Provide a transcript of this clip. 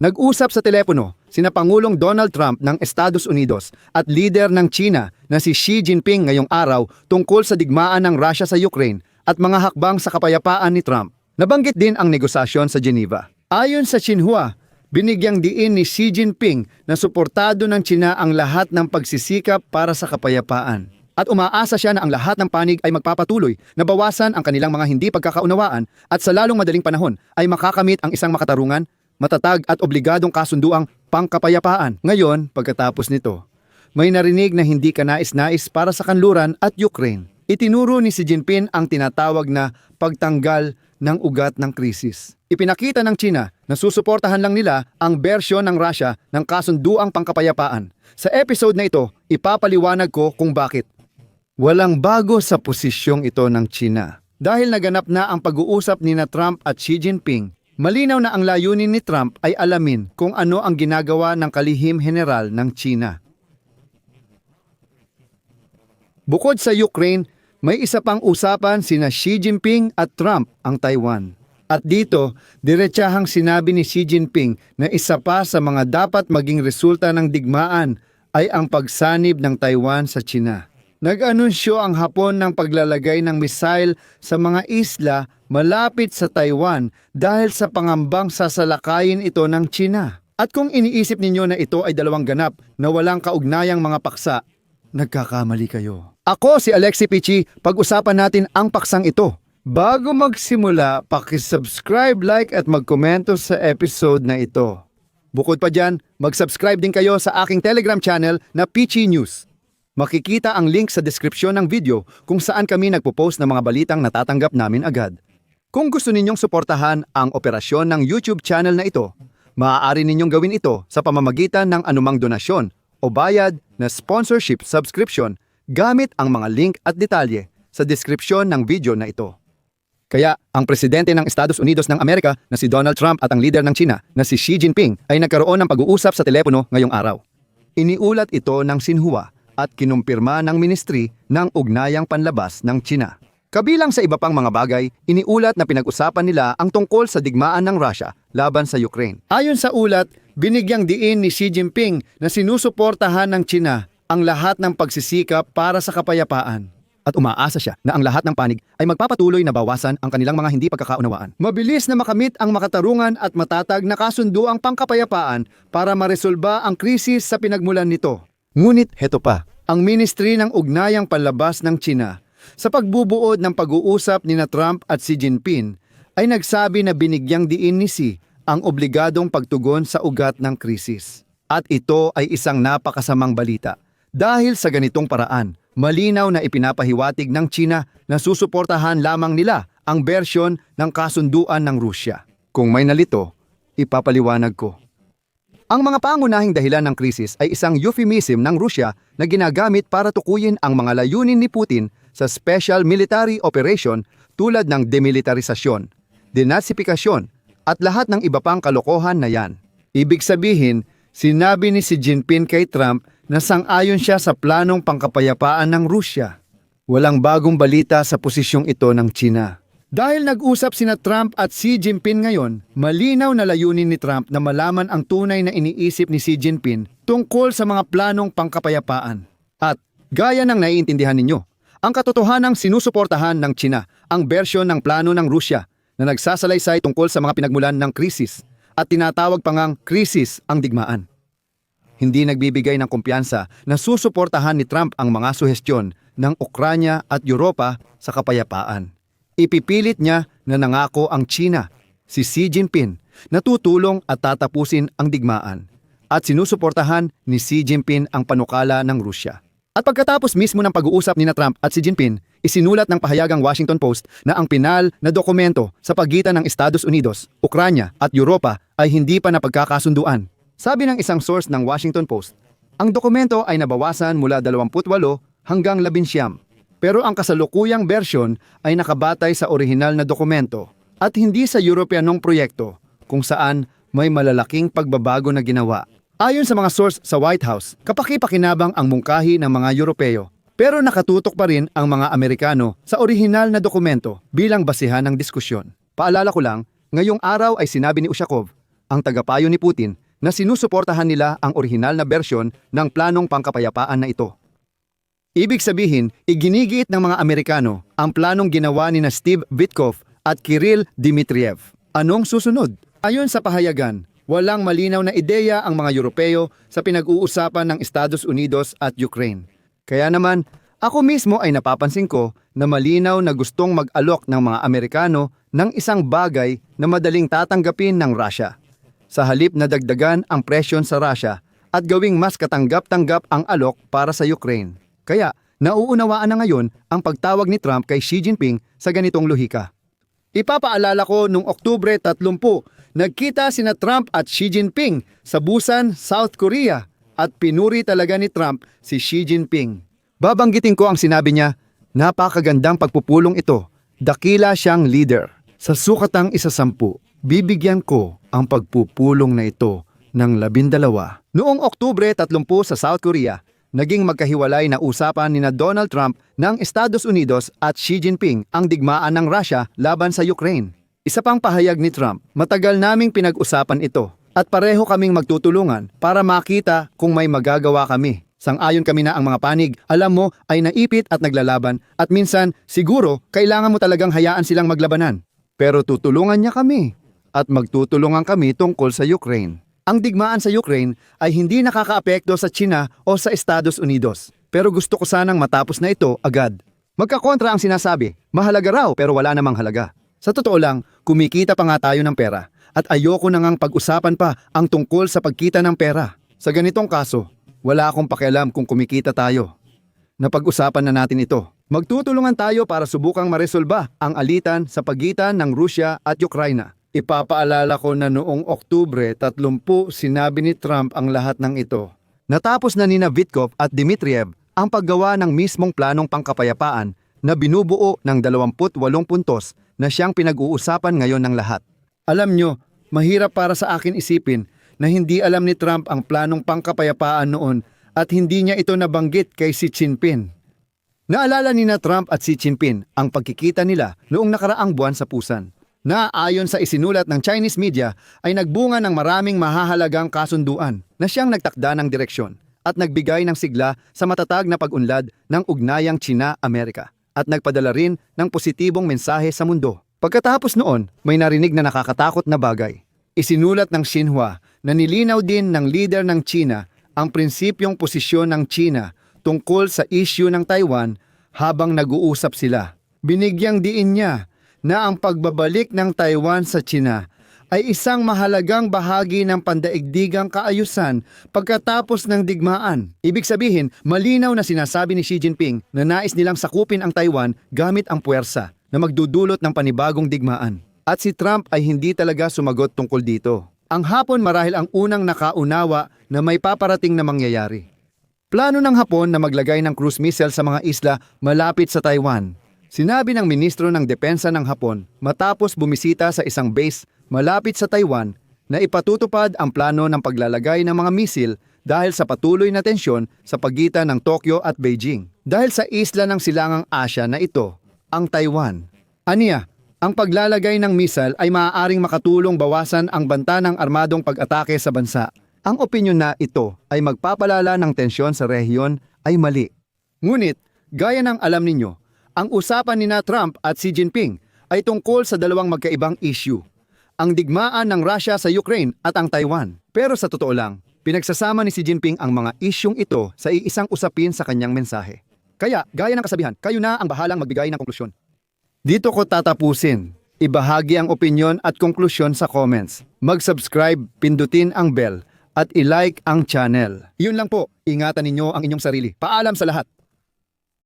Nag-usap sa telepono sina Pangulong Donald Trump ng Estados Unidos at leader ng China na si Xi Jinping ngayong araw tungkol sa digmaan ng Russia sa Ukraine at mga hakbang sa kapayapaan ni Trump. Nabanggit din ang negosasyon sa Geneva. Ayon sa Xinhua, binigyang diin ni Xi Jinping na suportado ng China ang lahat ng pagsisikap para sa kapayapaan. At umaasa siya na ang lahat ng panig ay magpapatuloy na bawasan ang kanilang mga hindi pagkakaunawaan at sa lalong madaling panahon ay makakamit ang isang makatarungan, matatag at obligadong kasunduang pangkapayapaan. Ngayon, pagkatapos nito, may narinig na hindi ka nais-nais para sa kanluran at Ukraine. Itinuro ni Xi Jinping ang tinatawag na pagtanggal ng ugat ng krisis. Ipinakita ng China na susuportahan lang nila ang bersyon ng Russia ng kasunduang pangkapayapaan. Sa episode na ito, ipapaliwanag ko kung bakit. Walang bago sa posisyong ito ng China. Dahil naganap na ang pag-uusap ni na Trump at Xi Jinping, malinaw na ang layunin ni Trump ay alamin kung ano ang ginagawa ng kalihim general ng China. Bukod sa Ukraine, may isa pang usapan sina Xi Jinping at Trump ang Taiwan. At dito, diretsahang sinabi ni Xi Jinping na isa pa sa mga dapat maging resulta ng digmaan ay ang pagsanib ng Taiwan sa China. Nag-anunsyo ang Hapon ng paglalagay ng misail sa mga isla malapit sa Taiwan dahil sa pangambang sasalakayin ito ng China. At kung iniisip ninyo na ito ay dalawang ganap na walang kaugnayang mga paksa, nagkakamali kayo. Ako si Alexi Pichi, pag-usapan natin ang paksang ito. Bago magsimula, pakisubscribe, like at magkomento sa episode na ito. Bukod pa dyan, mag-subscribe din kayo sa aking Telegram channel na Pichi News. Makikita ang link sa description ng video kung saan kami nagpo-post ng mga balitang natatanggap namin agad. Kung gusto ninyong suportahan ang operasyon ng YouTube channel na ito, maaari ninyong gawin ito sa pamamagitan ng anumang donasyon o bayad na sponsorship subscription gamit ang mga link at detalye sa description ng video na ito. Kaya ang presidente ng Estados Unidos ng Amerika na si Donald Trump at ang leader ng China na si Xi Jinping ay nagkaroon ng pag-uusap sa telepono ngayong araw. Iniulat ito ng Xinhua at kinumpirma ng Ministry ng Ugnayang Panlabas ng China. Kabilang sa iba pang mga bagay, iniulat na pinag-usapan nila ang tungkol sa digmaan ng Russia laban sa Ukraine. Ayon sa ulat, binigyang diin ni Xi Jinping na sinusuportahan ng China ang lahat ng pagsisikap para sa kapayapaan. At umaasa siya na ang lahat ng panig ay magpapatuloy na bawasan ang kanilang mga hindi pagkakaunawaan. Mabilis na makamit ang makatarungan at matatag na kasunduang pangkapayapaan para maresolba ang krisis sa pinagmulan nito. Ngunit heto pa, ang Ministry ng Ugnayang Panlabas ng China sa pagbubuod ng pag-uusap ni na Trump at Xi Jinping ay nagsabi na binigyang diin ni Xi ang obligadong pagtugon sa ugat ng krisis. At ito ay isang napakasamang balita. Dahil sa ganitong paraan, malinaw na ipinapahiwatig ng China na susuportahan lamang nila ang bersyon ng kasunduan ng Rusya. Kung may nalito, ipapaliwanag ko. Ang mga pangunahing dahilan ng krisis ay isang euphemism ng Rusya na ginagamit para tukuyin ang mga layunin ni Putin sa special military operation tulad ng demilitarisasyon, denazifikasyon at lahat ng iba pang kalokohan na yan. Ibig sabihin, sinabi ni si Jinping kay Trump na sang-ayon siya sa planong pangkapayapaan ng Rusya. Walang bagong balita sa posisyong ito ng China. Dahil nag-usap sina Trump at Xi Jinping ngayon, malinaw na layunin ni Trump na malaman ang tunay na iniisip ni Xi Jinping tungkol sa mga planong pangkapayapaan. At gaya ng naiintindihan ninyo, ang katotohanang sinusuportahan ng China ang bersyon ng plano ng Rusya na nagsasalaysay tungkol sa mga pinagmulan ng krisis at tinatawag pa krisis ang digmaan. Hindi nagbibigay ng kumpiyansa na susuportahan ni Trump ang mga suhestyon ng Ukranya at Europa sa kapayapaan. Ipipilit niya na nangako ang China, si Xi Jinping, na tutulong at tatapusin ang digmaan at sinusuportahan ni Xi Jinping ang panukala ng Rusya. At pagkatapos mismo ng pag-uusap ni na Trump at Xi Jinping, isinulat ng pahayagang Washington Post na ang pinal na dokumento sa pagitan ng Estados Unidos, Ukranya at Europa ay hindi pa napagkakasunduan. Sabi ng isang source ng Washington Post, ang dokumento ay nabawasan mula 28 hanggang 11 pero ang kasalukuyang bersyon ay nakabatay sa orihinal na dokumento at hindi sa Europeanong proyekto kung saan may malalaking pagbabago na ginawa. Ayon sa mga source sa White House, kapaki-pakinabang ang mungkahi ng mga Europeo pero nakatutok pa rin ang mga Amerikano sa orihinal na dokumento bilang basihan ng diskusyon. Paalala ko lang, ngayong araw ay sinabi ni Ushakov ang tagapayo ni Putin na sinusuportahan nila ang orihinal na bersyon ng planong pangkapayapaan na ito. Ibig sabihin, iginigiit ng mga Amerikano ang planong ginawa ni na Steve Witkoff at Kirill Dmitriev. Anong susunod? Ayon sa pahayagan, walang malinaw na ideya ang mga Europeo sa pinag-uusapan ng Estados Unidos at Ukraine. Kaya naman, ako mismo ay napapansin ko na malinaw na gustong mag-alok ng mga Amerikano ng isang bagay na madaling tatanggapin ng Russia. Sa halip na dagdagan ang presyon sa Russia at gawing mas katanggap-tanggap ang alok para sa Ukraine. Kaya, nauunawaan na ngayon ang pagtawag ni Trump kay Xi Jinping sa ganitong lohika. Ipapaalala ko noong Oktubre 30, nagkita sina Trump at Xi Jinping sa Busan, South Korea at pinuri talaga ni Trump si Xi Jinping. Babanggitin ko ang sinabi niya, napakagandang pagpupulong ito. Dakila siyang leader. Sa sukatang isa sampu, bibigyan ko ang pagpupulong na ito ng labindalawa. Noong Oktubre 30 sa South Korea, naging magkahiwalay na usapan ni na Donald Trump ng Estados Unidos at Xi Jinping ang digmaan ng Russia laban sa Ukraine. Isa pang pahayag ni Trump, matagal naming pinag-usapan ito at pareho kaming magtutulungan para makita kung may magagawa kami. Sang-ayon kami na ang mga panig, alam mo, ay naipit at naglalaban at minsan, siguro, kailangan mo talagang hayaan silang maglabanan. Pero tutulungan niya kami at magtutulungan kami tungkol sa Ukraine. Ang digmaan sa Ukraine ay hindi nakakaapekto sa China o sa Estados Unidos. Pero gusto ko sanang matapos na ito agad. Magkakontra ang sinasabi, mahalaga raw pero wala namang halaga. Sa totoo lang, kumikita pa nga tayo ng pera at ayoko na ngang pag-usapan pa ang tungkol sa pagkita ng pera. Sa ganitong kaso, wala akong pakialam kung kumikita tayo. Napag-usapan na natin ito. Magtutulungan tayo para subukang maresolba ang alitan sa pagitan ng Rusya at Ukraina. Ipapaalala ko na noong Oktubre 30 sinabi ni Trump ang lahat ng ito. Natapos na nina Vitkov at Dmitriev ang paggawa ng mismong planong pangkapayapaan na binubuo ng 28 puntos na siyang pinag-uusapan ngayon ng lahat. Alam nyo, mahirap para sa akin isipin na hindi alam ni Trump ang planong pangkapayapaan noon at hindi niya ito nabanggit kay Xi Jinping. Naalala ni na Trump at Xi Jinping ang pagkikita nila noong nakaraang buwan sa Pusan na ayon sa isinulat ng Chinese media ay nagbunga ng maraming mahahalagang kasunduan na siyang nagtakda ng direksyon at nagbigay ng sigla sa matatag na pag-unlad ng ugnayang China-Amerika at nagpadala rin ng positibong mensahe sa mundo. Pagkatapos noon, may narinig na nakakatakot na bagay. Isinulat ng Xinhua na nilinaw din ng leader ng China ang prinsipyong posisyon ng China tungkol sa issue ng Taiwan habang nag-uusap sila. Binigyang diin niya na ang pagbabalik ng Taiwan sa China ay isang mahalagang bahagi ng pandaigdigang kaayusan pagkatapos ng digmaan. Ibig sabihin, malinaw na sinasabi ni Xi Jinping na nais nilang sakupin ang Taiwan gamit ang puwersa na magdudulot ng panibagong digmaan. At si Trump ay hindi talaga sumagot tungkol dito. Ang hapon marahil ang unang nakaunawa na may paparating na mangyayari. Plano ng Hapon na maglagay ng cruise missile sa mga isla malapit sa Taiwan. Sinabi ng ministro ng depensa ng Hapon matapos bumisita sa isang base malapit sa Taiwan na ipatutupad ang plano ng paglalagay ng mga misil dahil sa patuloy na tensyon sa pagitan ng Tokyo at Beijing. Dahil sa isla ng silangang Asya na ito, ang Taiwan. Aniya, ang paglalagay ng misal ay maaaring makatulong bawasan ang banta ng armadong pag-atake sa bansa. Ang opinyon na ito ay magpapalala ng tensyon sa rehiyon ay mali. Ngunit, gaya ng alam ninyo, ang usapan ni na Trump at Xi Jinping ay tungkol sa dalawang magkaibang issue. Ang digmaan ng Russia sa Ukraine at ang Taiwan. Pero sa totoo lang, pinagsasama ni Xi Jinping ang mga isyung ito sa iisang usapin sa kanyang mensahe. Kaya, gaya ng kasabihan, kayo na ang bahalang magbigay ng konklusyon. Dito ko tatapusin. Ibahagi ang opinyon at konklusyon sa comments. Mag-subscribe, pindutin ang bell, at i-like ang channel. Yun lang po, ingatan ninyo ang inyong sarili. Paalam sa lahat.